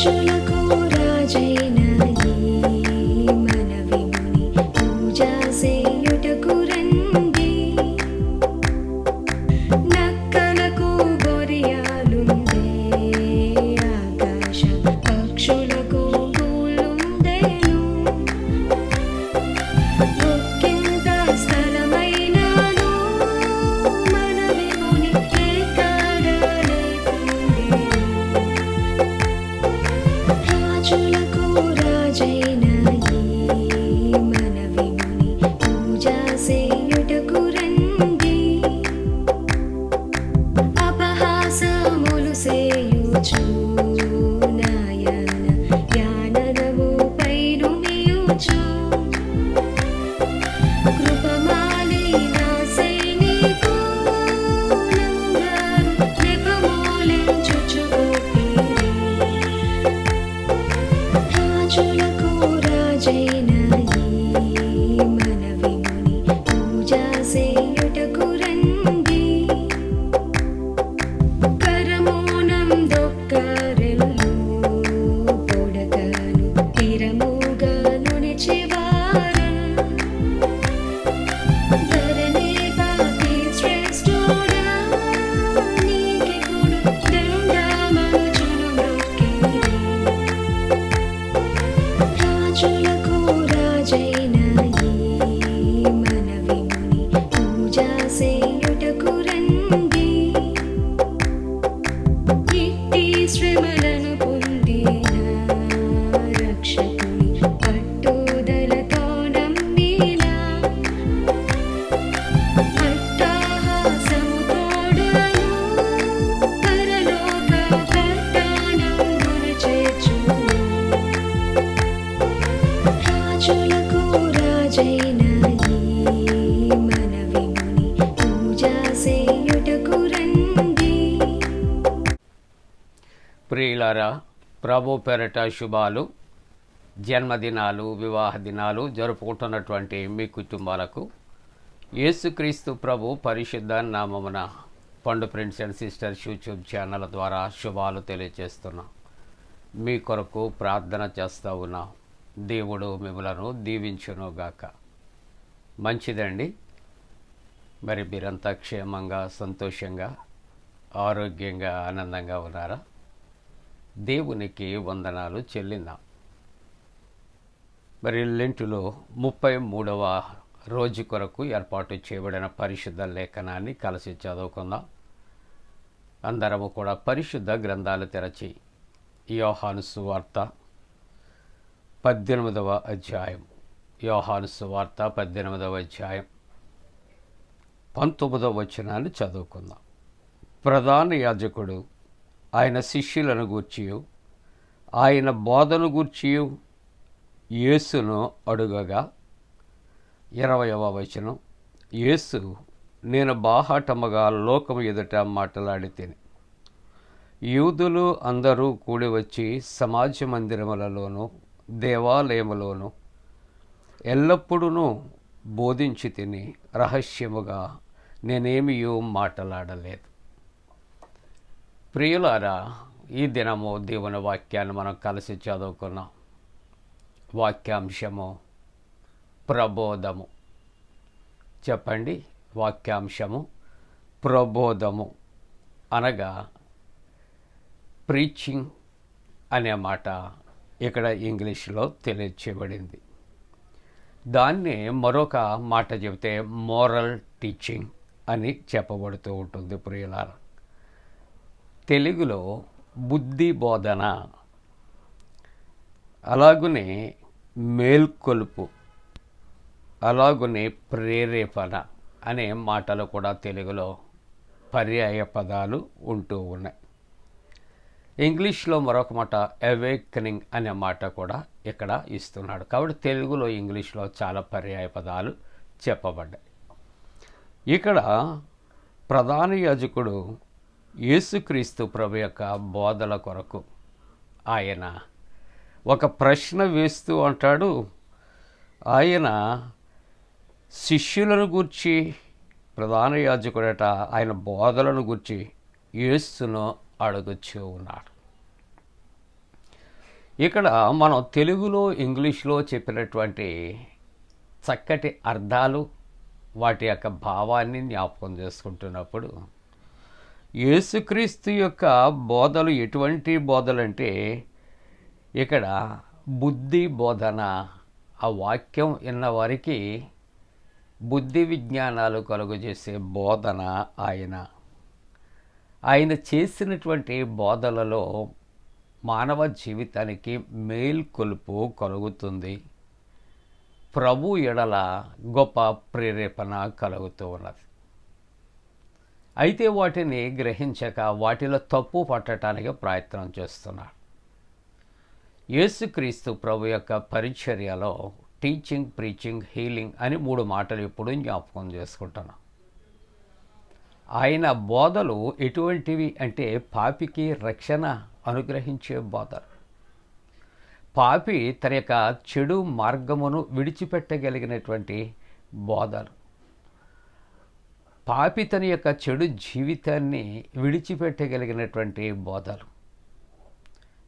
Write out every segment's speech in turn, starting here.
రాజులకు రాజైన ప్రభు పేరట శుభాలు జన్మదినాలు వివాహ దినాలు జరుపుకుంటున్నటువంటి మీ కుటుంబాలకు. యేసుక్రీస్తు ప్రభు పరిశుద్ధ నామమున పండు friends and sisters YouTube channel ద్వారా శుభాలు తెలియజేస్తున్నాం. మీ కొరకు ప్రార్థన చేస్తూ ఉన్నాం. దేవుడు మిమ్మలను దీవించునుగాక. మంచిదండి. మరి మీరంతా క్షేమంగా సంతోషంగా ఆరోగ్యంగా ఆనందంగా ఉన్నారా? దేవునికి వందనాలు చెల్లిందాం. మరి లెంటులో ముప్పై మూడవ రోజు కొరకు ఏర్పాటు చేయబడిన పరిశుద్ధ లేఖనాన్ని కలిసి చదువుకుందాం. అందరము కూడా పరిశుద్ధ గ్రంథాలు తెరచి యోహాను సువార్త పద్దెనిమిదవ అధ్యాయం. యోహాను సువార్త పద్దెనిమిదవ అధ్యాయం పంతొమ్మిదవ వచనాన్ని చదువుకుందాం. ప్రధాన యాజకుడు ఆయన శిష్యులను గూర్చియు. ఆయన బోధను గూర్చియు. యేసును అడుగగా. ఇరవయవ వచనం. యేసు నేను బాహాటముగా లోకము ఎదుట మాట్లాడి తిని యూదులు అందరూ కూడి వచ్చి సమాజ మందిరములలోనూ దేవాలయములోనూ ఎల్లప్పుడూ బోధించి తిని రహస్యముగా నేనేమియో మాట్లాడలేదు. ప్రియులారా ఈ దినము దేవుని వాక్యాన్ని మనం కలిసి చదువుకున్నాం. వాక్యాంశము ప్రబోధము. చెప్పండి వాక్యాంశము ప్రబోధము అనగా ప్రీచింగ్ అనే మాట ఇక్కడ ఇంగ్లీష్లో తెలియచేయబడింది. దాన్ని మరొక మాట చెబితే మోరల్ టీచింగ్ అని చెప్పబడుతూ ఉంటుంది ప్రియులారా. తెలుగులో బుద్ధి బోధన అలాగునే మేల్కొలుపు అలాగునే ప్రేరేపణ అనే మాటలు కూడా తెలుగులో పర్యాయ పదాలు ఉంటూ ఉన్నాయి. ఇంగ్లీష్లో మరొక మాట అవేకనింగ్ అనే మాట కూడా ఇక్కడ ఇస్తున్నాడు. కాబట్టి తెలుగులో ఇంగ్లీష్లో చాలా పర్యాయ పదాలు చెప్పబడ్డాయి. ఇక్కడ ప్రధాన యాజకుడు యేసుక్రీస్తు ప్రభు యొక్క బోధల కొరకు ఆయన ఒక ప్రశ్న వేస్తూ అంటాడు ఆయన శిష్యులను గూర్చి ప్రధాన యాజకుడట ఆయన బోధలను గూర్చి యేసును అడుగుచూ ఉన్నాడు. ఇక్కడ మనం తెలుగులో ఇంగ్లీష్లో చెప్పినటువంటి చక్కటి అర్థాలు వాటి యొక్క భావాన్ని జ్ఞాపకం చేసుకుంటున్నప్పుడు యేసుక్రీస్తు యొక్క బోధలు ఎటువంటి బోధలు అంటే ఇక్కడ బుద్ధి బోధన ఆ వాక్యం విన్నవారికి బుద్ధి విజ్ఞానాలు కలుగజేసే బోధన ఆయన. ఆయన చేసినటువంటి బోధలలో మానవ జీవితానికి మేల్కొలుపు కలుగుతుంది. ప్రభు ఎడల గొప్ప ప్రేరేపణ కలుగుతూ ఉన్నది. అయితే వాటిని గ్రహించక వాటిలో తప్పు పట్టడానికి ప్రయత్నం చేస్తున్నాడు. యేసుక్రీస్తు ప్రభు యొక్క పరిచర్యలో టీచింగ్ ప్రీచింగ్ హీలింగ్ అని మూడు మాటలు ఎప్పుడూ జ్ఞాపకం చేసుకుంటున్నాం. ఆయన బోధలు ఎటువంటివి అంటే పాపికి రక్షణ అనుగ్రహించే బోధలు. పాపి తన యొక్క చెడు మార్గమును విడిచిపెట్టగలిగినటువంటి బోధలు. పాపి తన యొక్క చెడు జీవితాన్ని విడిచిపెట్టగలిగినటువంటి బోధలు.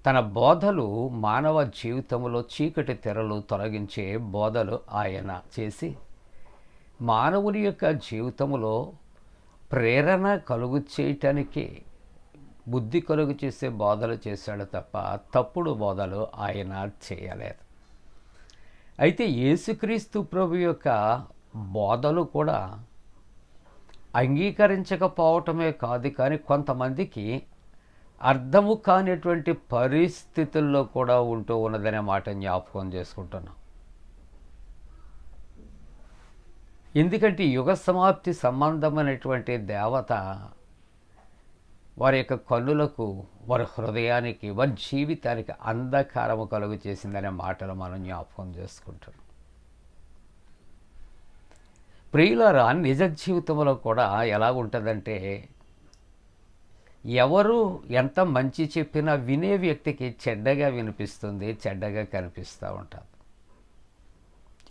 తన బోధలు మానవ జీవితంలో చీకటి తెరలు తొలగించే బోధలు ఆయన చేసి మానవుని యొక్క జీవితంలో ప్రేరణ కలుగు చేయటానికి బుద్ధి కలుగు చేసే బోధలు చేశాడు తప్ప తప్పుడు బోధలు ఆయన చేయలేదు. అయితే యేసుక్రీస్తు ప్రభు యొక్క బోధలు కూడా అంగీకరించకపోవటమే కాదు కానీ కొంతమందికి అర్థము కానిటువంటి పరిస్థితుల్లో కూడా ఉంటూ ఉన్నదనే మాట జ్ఞాపకం చేసుకుంటున్నాం. ఎందుకంటే యుగ సమాప్తి సంబంధమైనటువంటి దేవత వారి యొక్క కన్నులకు వారి హృదయానికి వారి జీవితానికి అంధకారము కలుగు చేసిందనే మాటలు మనం జ్ఞాపకం చేసుకుంటున్నాం. ప్రియులరా నిజ జీవితంలో కూడా ఎలా ఉంటుందంటే ఎవరు ఎంత మంచి చెప్పినా వినే వ్యక్తికి చెడ్డగా వినిపిస్తుంది చెడ్డగా కనిపిస్తూ ఉంటారు.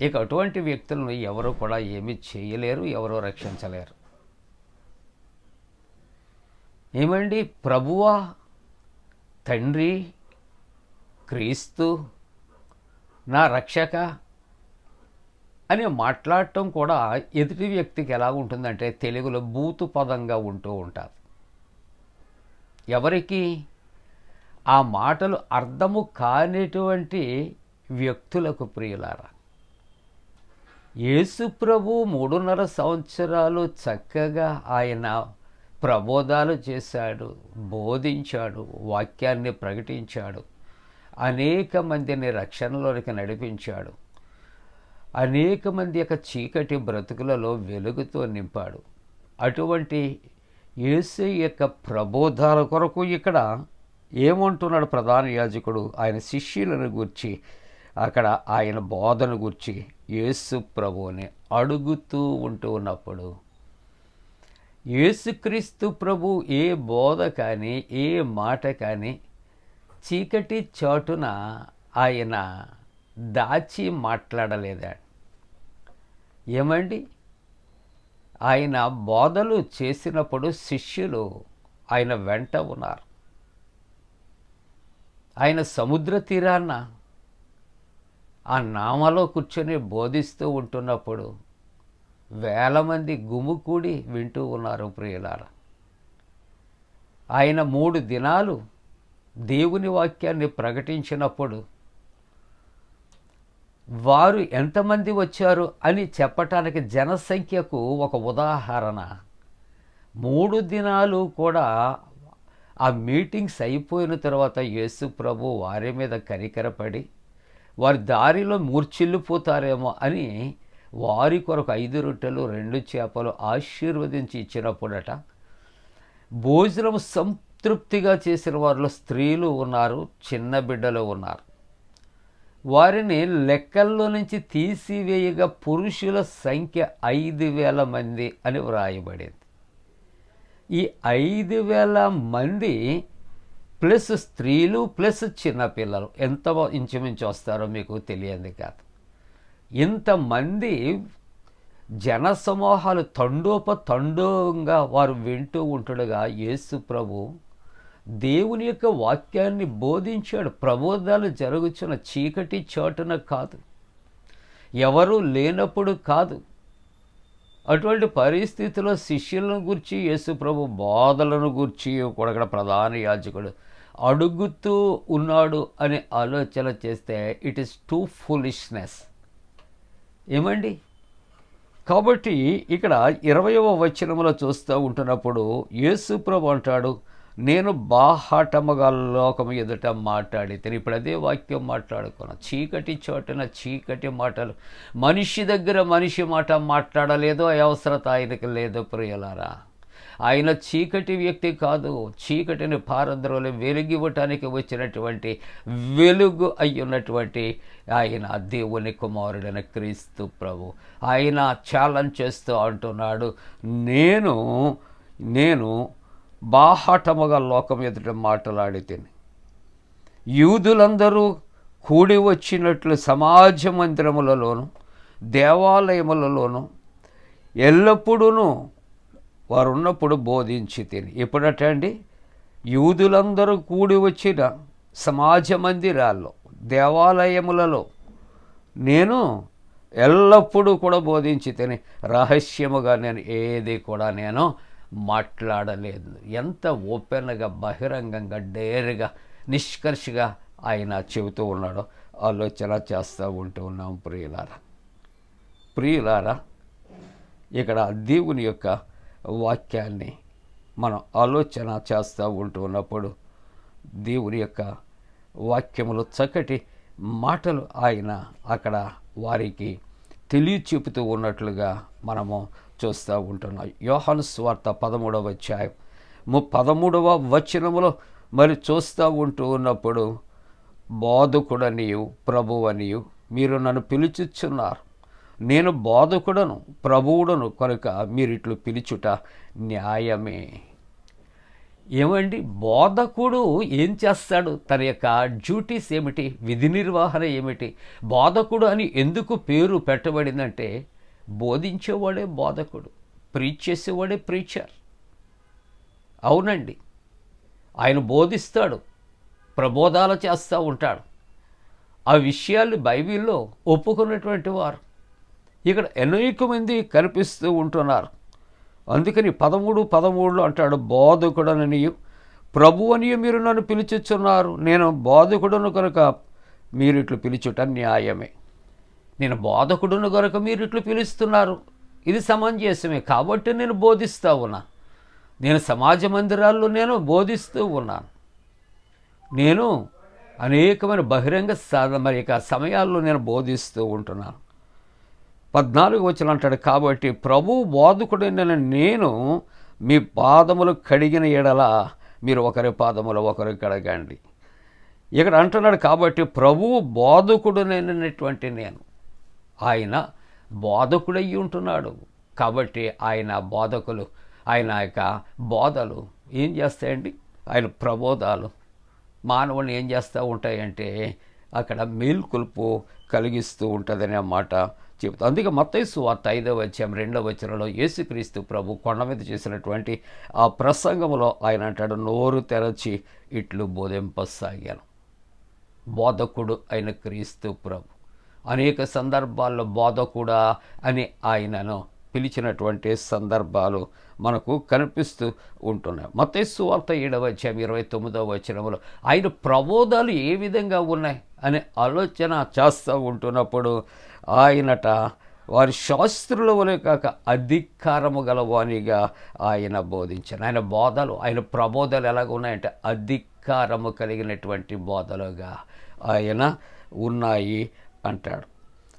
ఇక అటువంటి వ్యక్తులను ఎవరు కూడా ఏమీ చేయలేరు ఎవరు రక్షించలేరు. ఏమండి? ప్రభువా తండ్రి క్రీస్తు నా రక్షక అని మాట్లాడటం కూడా ఎదుటి వ్యక్తికి ఎలా ఉంటుందంటే తెలుగులో బూతు పదంగా ఉంటూ ఉంటారు. ఎవరికి? ఆ మాటలు అర్థము కానిటువంటి వ్యక్తులకు ప్రియులారా. యేసుప్రభు మూడున్నర సంవత్సరాలు చక్కగా ఆయన ప్రబోధాలు చేశాడు బోధించాడు వాక్యాన్ని ప్రకటించాడు అనేక మందిని రక్షణలోనికి నడిపించాడు. అనేక మంది యొక్క చీకటి బ్రతుకులలో వెలుగుతో నింపాడు. అటువంటి యేసు యొక్క ప్రబోధాల కొరకు ఇక్కడ ఏమంటున్నాడు ప్రధాన యాజకుడు? ఆయన శిష్యులను గూర్చి అక్కడ ఆయన బోధన గుర్చి యేసు ప్రభువుని అడుగుతూ ఉంటూ ఉన్నప్పుడు యేసుక్రీస్తు ప్రభు ఏ బోధ కానీ ఏ మాట కానీ చీకటి చాటున ఆయన దాచి మాట్లాడలేదా ఏమండి? ఆయన బోధలు చేసినప్పుడు శిష్యులు ఆయన వెంట ఉన్నారు. ఆయన సముద్ర తీరాన్న ఆ నామలో కూర్చొని బోధిస్తూ ఉంటున్నప్పుడు వేల మంది గుమికూడి వింటూ ఉన్నారు ప్రియులార. ఆయన మూడు దినాలు దేవుని వాక్యాన్ని ప్రకటించినప్పుడు వారు ఎంతమంది వచ్చారు అని చెప్పటానికి జనసంఖ్యకు ఒక ఉదాహరణ. మూడు దినాలు కూడా ఆ మీటింగ్స్ అయిపోయిన తర్వాత యేసు ప్రభు వారి మీద కనికరపడి వారి దారిలో మూర్చిల్లిపోతారేమో అని వారి కొరకు ఐదు రొట్టెలు రెండు చేపలు ఆశీర్వదించి ఇచ్చినప్పుడట భోజనం సంతృప్తిగా చేసిన వారిలో స్త్రీలు ఉన్నారు చిన్న బిడ్డలు ఉన్నారు. వారిని లెక్కల్లో నుంచి తీసివేయగా పురుషుల సంఖ్య ఐదు వేల మంది అని వ్రాయబడింది. ఈ ఐదు వేల మంది ప్లస్ స్త్రీలు ప్లస్ చిన్నపిల్లలు ఎంత ఇంచుమించు వస్తారో మీకు తెలియంది కాదు. ఇంతమంది జన సమూహాలు తండోప తండోంగా వారు వింటూ ఉంటుండగా యేసు ప్రభు దేవుని యొక్క వాక్యాన్ని బోధించాడు. ప్రబోధాలు జరుగుచున్న చీకటి చోటున కాదు. ఎవరు లేనప్పుడు కాదు. అటువంటి పరిస్థితిలో శిష్యులను గురించి యేసుప్రభు బోధలను గురించి కూడా ఇక్కడ ప్రధాన యాజకుడు అడుగుతూ ఉన్నాడు అనే ఆలోచన చేస్తే ఇట్ ఈస్ టూ ఫులిష్నెస్ ఏమండి? కాబట్టి ఇక్కడ ఇరవయవ వచనంలో చూస్తూ ఉంటున్నప్పుడు యేసుప్రభు అంటాడు నేను బాహాటముగా లోకము ఎదుట మాట్లాడితే ఇప్పుడు అదే వాక్యం మాట్లాడుకున్నా. చీకటి చోటన చీకటి మాటలు మనిషి దగ్గర మనిషి మాట మాట్లాడలేదు అవసరత ఆయనకి లేదు ప్రియులారా. ఆయన చీకటి వ్యక్తి కాదు చీకటిని పారద్రోలు వెలుగివ్వటానికి వచ్చినటువంటి వెలుగు అయ్యున్నటువంటి ఆయన దేవుని కుమారుడైన క్రీస్తు ప్రభు. ఆయన ఛాలెంజ్ చేస్తూ అంటున్నాడు నేను నేను బాహాటముగా లోకం ఎదుట మాట్లాడి తిని యూదులందరూ కూడి వచ్చినట్లు సమాజ మందిరములలోను దేవాలయములలోను ఎల్లప్పుడూ వారు ఉన్నప్పుడు బోధించి తిని ఎప్పుడట అండి? యూదులందరూ కూడి వచ్చిన సమాజ మందిరాల్లో దేవాలయములలో నేను ఎల్లప్పుడూ కూడా బోధించి తిని రహస్యముగా నేను ఏది కూడా నేను మాట్లాడలేదు. ఎంత ఓపెన్గా బహిరంగంగా డేర్గా నిష్కర్షగా ఆయన చెబుతూ ఉన్నాడో ఆలోచన చేస్తూ ఉంటూ ఉన్నాం ప్రియులారా. ప్రియులారా ఇక్కడ దేవుని యొక్క వాక్యాన్ని మనం ఆలోచన చేస్తూ ఉంటూ ఉన్నప్పుడు దేవుని యొక్క వాక్యములు చక్కటి మాటలు ఆయన అక్కడ వారికి తెలియ చెబుతూ ఉన్నట్లుగా మనము చూస్తూ ఉంటున్నాం. యోహాను స్వార్త పదమూడవ అధ్యాయం. ము పదమూడవ వచనములో మరి చూస్తూ ఉంటూ ఉన్నప్పుడు బోధకుడనియు ప్రభువనియు మీరు నన్ను పిలుచుచున్నారు. నేను బోధకుడను ప్రభువుడను కనుక మీరు ఇట్లు పిలుచుట న్యాయమే. ఏమండి? బోధకుడు ఏం చేస్తాడు? తన యొక్క డ్యూటీస్ ఏమిటి? విధి నిర్వహణ ఏమిటి? బోధకుడు అని ఎందుకు పేరు పెట్టబడిందంటే బోధించేవాడే బోధకుడు ప్రీచ్ చేసేవాడే ప్రీచర్. అవునండి ఆయన బోధిస్తాడు ప్రబోధాలు చేస్తూ ఉంటాడు. ఆ విషయాలు బైబిల్లో ఒప్పుకున్నటువంటి వారు. ఇక్కడ అనేక మంది కనిపిస్తూ ఉంటున్నారు. అందుకని పదమూడు పదమూడులో అంటాడు బోధకుడనని ప్రభు అని మీరు నన్ను పిలుచుచున్నారు నేను బోధకుడను కనుక మీరు ఇట్లు పిలుచుట న్యాయమే. నేను బోధకుడును కనుక మీరు ఇట్లు పిలుస్తున్నారు. ఇది సమంజసమే. కాబట్టి నేను బోధిస్తూ ఉన్నా. నేను సమాజ మందిరాల్లో నేను బోధిస్తూ ఉన్నాను నేను అనేకమైన బహిరంగ స- మరి యొక్క సమయాల్లో నేను బోధిస్తూ ఉంటున్నాను. పద్నాలుగు వచ్చిన అంటాడు కాబట్టి ప్రభు బోధకుడైన నేను మీ పాదములు కడిగిన ఎడల మీరు ఒకరి పాదములు ఒకరు కడగండి. ఇక్కడ అంటున్నాడు కాబట్టి ప్రభువు బోధకుడునైనటువంటి నేను ఆయన బోధకుడయ్యి ఉంటున్నాడు. కాబట్టి ఆయన బోధకులు ఆయన యొక్క బోధలు ఏం చేస్తాయండి? ఆయన ప్రబోధాలు. మానవుని ఏం చేస్తూ ఉంటాయంటే అక్కడ మేల్కొల్పు కలిగిస్తూ ఉంటుందనే మాట చెబుతా. అందుకే మత్తైసు వార్త ఐదవ వచ్చాం రెండవ వచ్చరంలో యేసుక్రీస్తు ప్రభు కొండ మీద చేసినటువంటి ఆ ప్రసంగంలో ఆయన అంటాడు నోరు తెరచి ఇట్లు బోధింపసాగాను. బోధకుడు అయిన క్రీస్తు ప్రభు. అనేక సందర్భాల్లో బోధకుడా అని ఆయనను పిలిచినటువంటి సందర్భాలు మనకు కనిపిస్తూ ఉంటున్నాయి. మతేసు వార్త ఏడవ వచ్చాం ఇరవై తొమ్మిదవ వచనంలో ఆయన ప్రబోధాలు ఏ విధంగా ఉన్నాయి అనే ఆలోచన చేస్తూ ఉంటున్నప్పుడు ఆయనట వారి శాస్త్రుల వలె కాక అధికారము గలవానిగా ఆయన బోధించాను ఆయన బోధలు ఆయన ప్రబోధాలు ఎలాగ ఉన్నాయంటే అధికారము కలిగినటువంటి బోధలుగా ఆయన ఉన్నాయి. అంటాడు.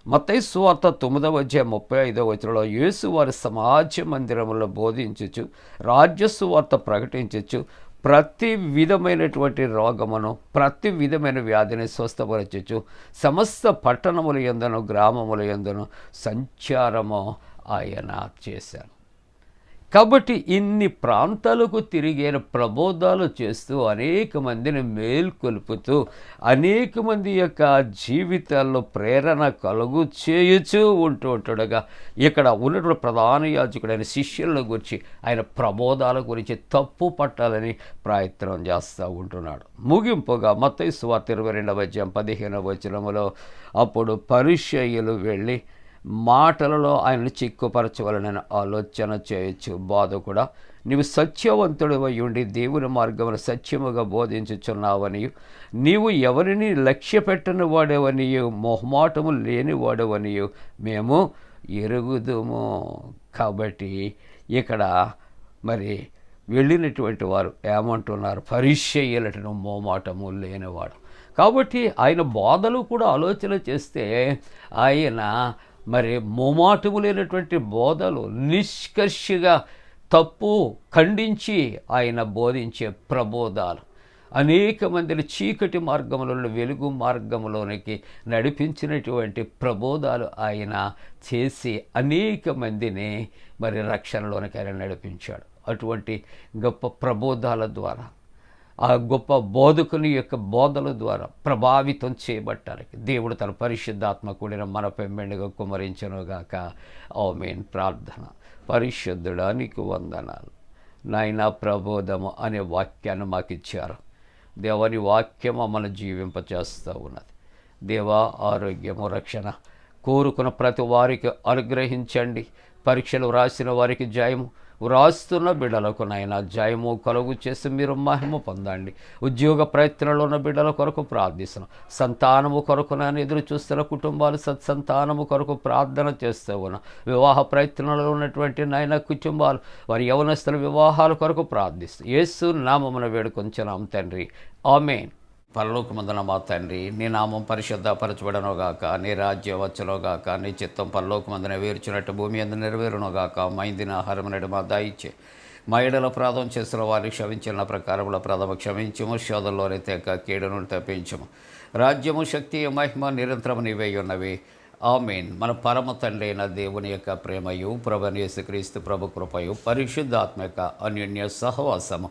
మత్తయి సువార్త తొమ్మిదవ అధ్యాయం ముప్పై ఐదవ వచనంలో యేసు వారి సమాజ మందిరంలో బోధించచ్చు రాజ్య సువార్త ప్రకటించచ్చు ప్రతి విధమైనటువంటి రోగమును ప్రతి విధమైన వ్యాధిని స్వస్థపరచచ్చు సమస్త పట్టణముల ఎందును గ్రామముల ఎందును సంచారము ఆయన చేశాను కాబట్టి ఇన్ని ప్రాంతాలకు తిరిగిన ప్రబోధాలు చేస్తూ అనేక మందిని మేల్కొల్పుతూ అనేక మంది యొక్క జీవితాల్లో ప్రేరణ కలుగు చేయుచూ ఉంటూ ఉంటుండగా ఇక్కడ ఉన్నటువంటి ప్రధాన యాజకుడైన శిష్యుల గురించి ఆయన ప్రబోధాల గురించి తప్పు పట్టాలని ప్రయత్నం చేస్తూ ఉంటున్నాడు. ముగింపుగా మత్తయి వార్త ఇరవై రెండవ అధ్యాయం పదిహేనవ వచనములో అప్పుడు పరిచయులు వెళ్ళి మాటలలో ఆయనను చిక్కుపరచవలనని ఆలోచన చేయొచ్చు. బాధ కూడా నీవు సత్యవంతుడివై ఉండి దేవుని మార్గమును సత్యముగా బోధించుచున్నావని నీవు ఎవరిని లక్ష్య పెట్టని వాడేవనియు మొహమాటము లేని వాడవనియు మేము ఎరుగుదుము కాబట్టి ఇక్కడ మరి వెళ్ళినటువంటి వారు ఏమంటున్నారు? పరిచయ్యలటను మోమాటము లేనివాడు. కాబట్టి ఆయన బోధలు కూడా ఆలోచన చేస్తే ఆయన మరి మోమాటము లేనటువంటి బోధలు నిష్కర్షిగా తప్పు ఖండించి ఆయన బోధించే ప్రబోధాలు. అనేక మందిని చీకటి మార్గములలో వెలుగు మార్గంలోనికి నడిపించినటువంటి ప్రబోధాలు ఆయన చేసి అనేక మందిని మరి రక్షణలోనికి ఆయన నడిపించాడు. అటువంటి గొప్ప ప్రబోధాల ద్వారా ఆ గొప్ప బోధకుని యొక్క బోధల ద్వారా ప్రభావితం చేయబట్టానికి దేవుడు తన పరిశుద్ధాత్మ కూడిన మన పెమ్మెండుగా కుమరించనుగాక. ఓమేన్ ప్రార్థన. పరిశుద్ధుడా నీకు వందనాలు. నాయనా ప్రబోధము అనే వాక్యాన్ని మాకు ఇచ్చారు దేవని వాక్యం మమ్మల్ని జీవింపచేస్తూ ఉన్నది. దేవా ఆరోగ్యము రక్షణ కోరుకున్న ప్రతి వారికి అనుగ్రహించండి. పరీక్షలు వ్రాసిన వారికి జయము వ్రాస్తున్న బిడ్డలకు నాయన జయము కలుగు చేసి మీరు మహిమ పొందండి. ఉద్యోగ ప్రయత్నంలో ఉన్న బిడ్డల కొరకు ప్రార్థిస్తున్నాం. సంతానము కొరకు నేను ఎదురు చూస్తున్న కుటుంబాలు సత్సంతానము కొరకు ప్రార్థన చేస్తూ ఉన్నాం. వివాహ ప్రయత్నంలో ఉన్నటువంటి నాయన కుటుంబాలు వారి యవనస్తుల వివాహాల కొరకు ప్రార్థిస్తాం యేసు నామమున వేడుకొంచెనాం తండ్రి. ఆమెన్. పరలోకమందున మా తండ్రి నీ నామం పరిశుద్ధపరచబడనుగాక నీ రాజ్యం వచ్చునుగాక నీ చిత్తం పరలోకమందున వేర్చినట్టు భూమి అందు నెరవేరునుగాక మైందిన ఆహారం మా దాయిచ్చే. మా ఎడల ప్రాధం చేసిన వారిని క్షమించిన ప్రకారముల ప్రథమ క్షమించము శోధంలోనే తెక కీడును తప్పించము. రాజ్యము శక్తి మహిమ నిరంతరము నీవై ఉన్నవి. ఆమెన్. మన పరమ తండ్రి అయిన దేవుని యొక్క ప్రేమయు ప్రభు యేసుక్రీస్తు ప్రభు కృపయు పరిశుద్ధాత్మ యొక్క అన్యోన్య సహవాసము.